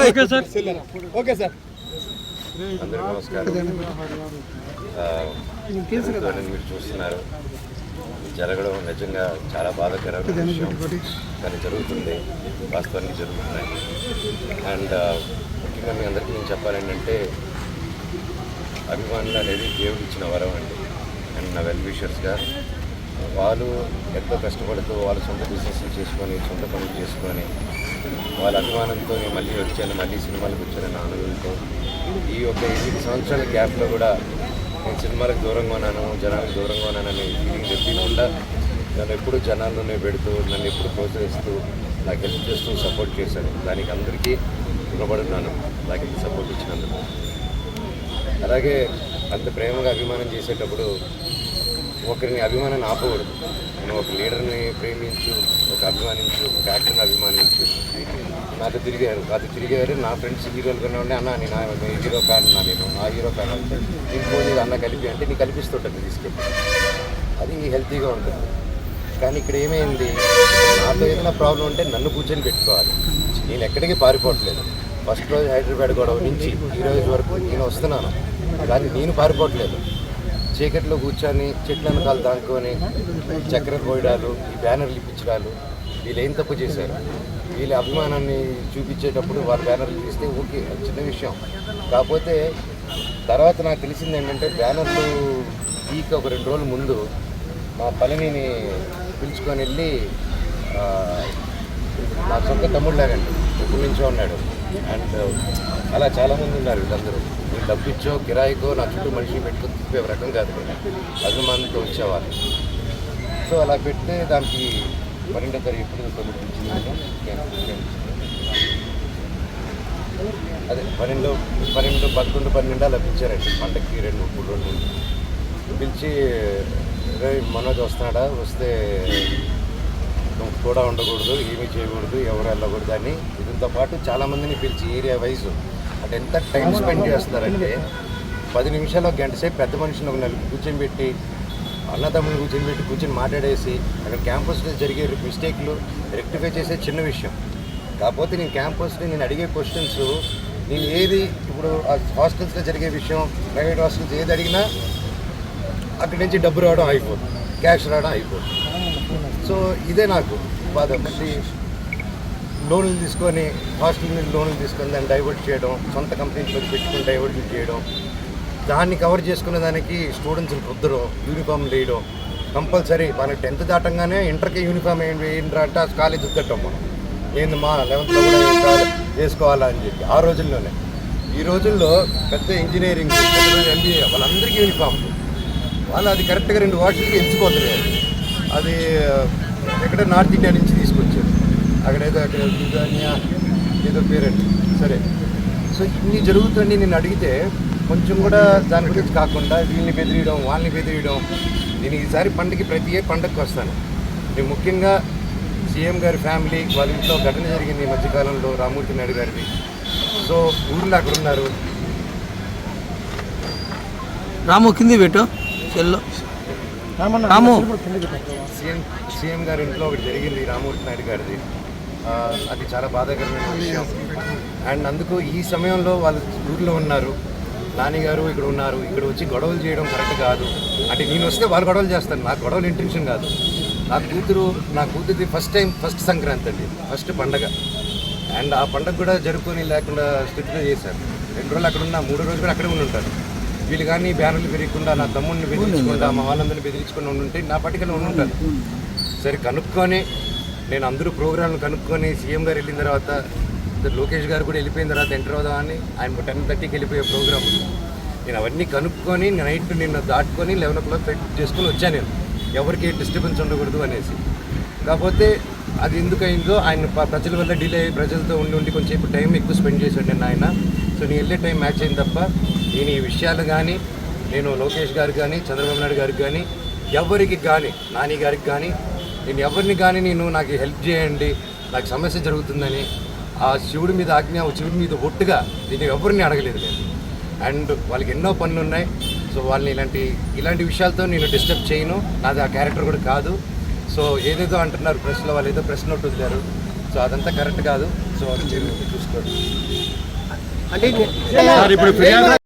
Okay sir okay sir నమస్కారం మీరు చూస్తున్నారు జరగడం నిజంగా చాలా బాధాకరమైన విషయం కానీ జరుగుతుంది వాస్తవానికి జరుగుతున్నాయి అండ్ ముఖ్యంగా మీ అందరికీ నేను చెప్పాలేంటంటే అభిమానులు అనేది దేవుడు ఇచ్చిన వరం అండి అండ్ నా వెల్ విషర్స్గా వాళ్ళు ఎంతో కష్టపడుతూ వాళ్ళ సొంత బిజినెస్ చేసుకొని సొంత పనులు చేసుకొని వాళ్ళ అభిమానంతో మళ్ళీ వచ్చాను మళ్ళీ సినిమాలకు వచ్చాను ఆనందంతో ఈ యొక్క ఎనిమిది సంవత్సరాల గ్యాప్లో కూడా నేను సినిమాలకు దూరంగా ఉన్నాను జనాలకు దూరంగా ఉన్నానని ఫీలింగ్ తెప్పించకుండా నన్ను ఎప్పుడు జనాల్లోనే పెడుతూ నన్ను ఎప్పుడు ప్రోత్సహిస్తూ నాకు హెల్ప్ చేస్తూ సపోర్ట్ చేశాను దానికి అందరికీ రుణపడున్నాను. నాకు సపోర్ట్ ఇచ్చినందుకు. అలాగే అంత ప్రేమగా అభిమానం చేసేటప్పుడు ఒకరిని అభిమానాన్ని ఆపకూడదు. నేను ఒక లీడర్ని ప్రేమించు ఒక అభిమానించు ఒక యాక్టర్ని అభిమానించు. నాతో తిరిగారు. అది తిరిగారు. నా ఫ్రెండ్స్ హీరోలు కన్నా ఉండే అన్న నేను హీరో ఫ్యాన్ నా నేను ఆ హీరో ఫ్యాన్ అంటే నేను అన్న కలిపి అంటే నీకు కల్పిస్తుంటుంది తీసుకెళ్ళి అది హెల్తీగా ఉంటుంది. కానీ ఇక్కడ ఏమైంది? నాతో ఏదైనా ప్రాబ్లం ఉంటే నన్ను కూర్చొని పెట్టుకోవాలి. నేను ఎక్కడికి పారిపోవట్లేదు. ఫస్ట్ రోజు హైదరాబాద్ గొడవ నుంచి ఈ రోజు వరకు నేను వస్తున్నాను. కానీ నేను పారిపోవట్లేదు. చీకట్లో కూర్చొని చెట్లను కాలు దాంకొని చక్కెర పోయడాలు ఈ బ్యానర్లు ఇప్పించడాలు వీళ్ళు ఏం తప్పు చేశారు? వీళ్ళ అభిమానాన్ని చూపించేటప్పుడు వాళ్ళ బ్యానర్లు తీస్తే ఓకే అది చిన్న విషయం. కాకపోతే తర్వాత నాకు తెలిసింది ఏంటంటే బ్యానర్లు వీక్ ఒక రెండు రోజుల ముందు మా పళనిని పిలుచుకొని వెళ్ళి మా సొంత తమ్ముడు ఎప్పటి నుంచో ఉన్నాడు. అండ్ uh, అలా చాలామంది ఉన్నారు వీళ్ళందరూ. నేను డబ్బిచ్చో కిరాయికో నా చుట్టూ మనిషి పెట్టుకుని తిప్పే రకం కాదు నేను అభిమానంతో వచ్చేవాళ్ళు. సో అలా పెడితే దానికి పన్నెండో తారీఖు ఎప్పుడు తొమ్మిది అదే పన్నెండు పన్నెండు పదకొండు పన్నెండు అలా పిలిచారండి. పంటకి రెండు మూడు రోజులు పిలిచి మనోజ్ వస్తున్నాడా? వస్తే నువ్వు కూడా ఉండకూడదు ఏమీ చేయకూడదు ఎవరు వెళ్ళకూడదు అని వాళ్ళతో పాటు చాలామందిని పిలిచి ఏరియా వైజ్ అంటే ఎంత టైం స్పెండ్ చేస్తారంటే పది నిమిషాలు ఒక గంట సేపు పెద్ద మనిషిని ఒక నలుగురు కూర్చొని పెట్టి అన్నదమ్ములు కూర్చొని పెట్టి కూర్చొని మాట్లాడేసి అక్కడ క్యాంపస్లో జరిగే మిస్టేక్లు రెక్టిఫై చేసే చిన్న విషయం. కాకపోతే నేను క్యాంపస్లో నేను అడిగే క్వశ్చన్స్ నేను ఏది ఇప్పుడు ఆ హాస్టల్స్లో జరిగే విషయం ప్రైవేట్ హాస్టల్స్ ఏది అడిగినా అక్కడి నుంచి డబ్బు రావడం అయిపోతుంది క్యాష్ రావడం అయిపోతుంది సో ఇదే నాకు బాధ. మళ్ళీ లోన్లు తీసుకొని హాస్టల్ మీద లోన్లు తీసుకొని దాన్ని డైవర్ట్ చేయడం సొంత కంపెనీలో పెట్టుకుని డైవర్ట్ చేయడం దాన్ని కవర్ చేసుకునే దానికి స్టూడెంట్స్ని రుద్దడం యూనిఫామ్ వేయడం కంపల్సరీ మనకి టెన్త్ దాటంగానే ఇంటర్కి యూనిఫామ్ ఏం వేయండి అంటే కాలేజ్ ఉద్దటం మనం. ఏంది మా లెవెన్త్లో కూడా వేసుకోవాలా అని చెప్పి ఆ రోజుల్లోనే. ఈ రోజుల్లో పెద్ద ఇంజనీరింగ్ ఎంబీఏ వాళ్ళందరికీ యూనిఫామ్ వాళ్ళు అది కరెక్ట్గా రెండు వాటికి ఎంచిపోతున్నారు అది ఎక్కడ నార్త్ ఇండియా నుంచి తీసుకొచ్చారు అక్కడ ఏదో అక్కడ బిర్యానియా ఏదో పేరండి. సరే. సో ఇన్ని జరుగుతుంది నేను అడిగితే కొంచెం కూడా దాని గురించి కాకుండా వీళ్ళని బెదిరియడం వాళ్ళని బెదిరియడం నేను ఈసారి పండుగకి ప్రతి ఏ పండగకి వస్తాను. నేను ముఖ్యంగా సీఎం గారి ఫ్యామిలీ వాళ్ళ ఇంట్లో ఘటన జరిగింది ఈ మధ్యకాలంలో రామూర్తి నాయుడు గారిది. సో ఊర్లో అక్కడ ఉన్నారు. రాము కింది పెట్టు. చెల్లో రాము. సీఎం సీఎం గారి ఇంట్లో ఒకటి జరిగింది రామూర్తి నాయుడు గారిది. అది చాలా బాధాకరమైన విషయం. అండ్ అందుకు ఈ సమయంలో వాళ్ళు ఊర్లో ఉన్నారు. నాని గారు ఇక్కడ ఉన్నారు. ఇక్కడ వచ్చి గొడవలు చేయడం కరెక్ట్ కాదు. అంటే నేను వస్తే వాళ్ళు గొడవలు చేస్తాను నాకు గొడవలు ఇంటెన్షన్ కాదు. నా కూతురు నా కూతురిది ఫస్ట్ టైం ఫస్ట్ సంక్రాంతి అండి. ఫస్ట్ పండగ. అండ్ ఆ పండగ కూడా జరుపుకొని లేకుండా స్థితిలో చేశారు. రెండు రోజులు అక్కడ ఉన్నా మూడో రోజులు కూడా అక్కడే ఉండి ఉంటారు. వీళ్ళు కానీ బ్యానర్లు పెరగకుండా నా తమ్ముడిని బెదిరించకుండా మా వాళ్ళందరినీ బెదిరించుకుండా ఉండుంటే నా పట్టికలో ఉండి ఉంటాను సరే కనుక్కొని నేను అందరూ ప్రోగ్రాంలు కనుక్కొని సీఎం గారు వెళ్ళిన తర్వాత లోకేష్ గారు కూడా వెళ్ళిపోయిన తర్వాత ఎంటర్ అవుదామని ఆయన టెన్ థర్టీకి వెళ్ళిపోయే ప్రోగ్రామ్ ఉంది నేను అవన్నీ కనుక్కొని నైట్ నిన్న దాటుకొని లెవెన్ ఓ క్లాక్ సెట్ చేసుకొని వచ్చాను నేను. ఎవరికి డిస్టర్బెన్స్ ఉండకూడదు అనేసి. కాకపోతే అది ఎందుకు అయిందో ఆయన ప్రజల వల్ల డిలే అయ్యి ప్రజలతో ఉండి ఉండి కొంచెం టైం ఎక్కువ స్పెండ్ చేశాడు నేను ఆయన. సో నేను వెళ్ళే టైం మ్యాచ్ అయింది తప్ప నేను ఈ విషయాలు కానీ నేను లోకేష్ గారు కానీ చంద్రబాబు నాయుడు గారికి కానీ ఎవరికి కానీ నాని గారికి కానీ నేను ఎవరిని కానీ నేను నాకు హెల్ప్ చేయండి నాకు సమస్య జరుగుతుందని ఆ శివుడి మీద ఆజ్ఞ శివుడి మీద ఒట్టుగా నేను ఎవరిని అడగలేదు నేను. అండ్ వాళ్ళకి ఎన్నో పనులు ఉన్నాయి. సో వాళ్ళని ఇలాంటి ఇలాంటి విషయాలతో నేను డిస్టర్బ్ చేయను. నాది ఆ క్యారెక్టర్ కూడా కాదు. సో ఏదేదో అంటున్నారు ప్రెస్లో వాళ్ళు ఏదో ప్రెస్ నోట్ వదిలారు. సో అదంతా కరెక్ట్ కాదు. సో అది చూసుకోండి. అంటే సార్ ఇప్పుడు ఫిర్యాదు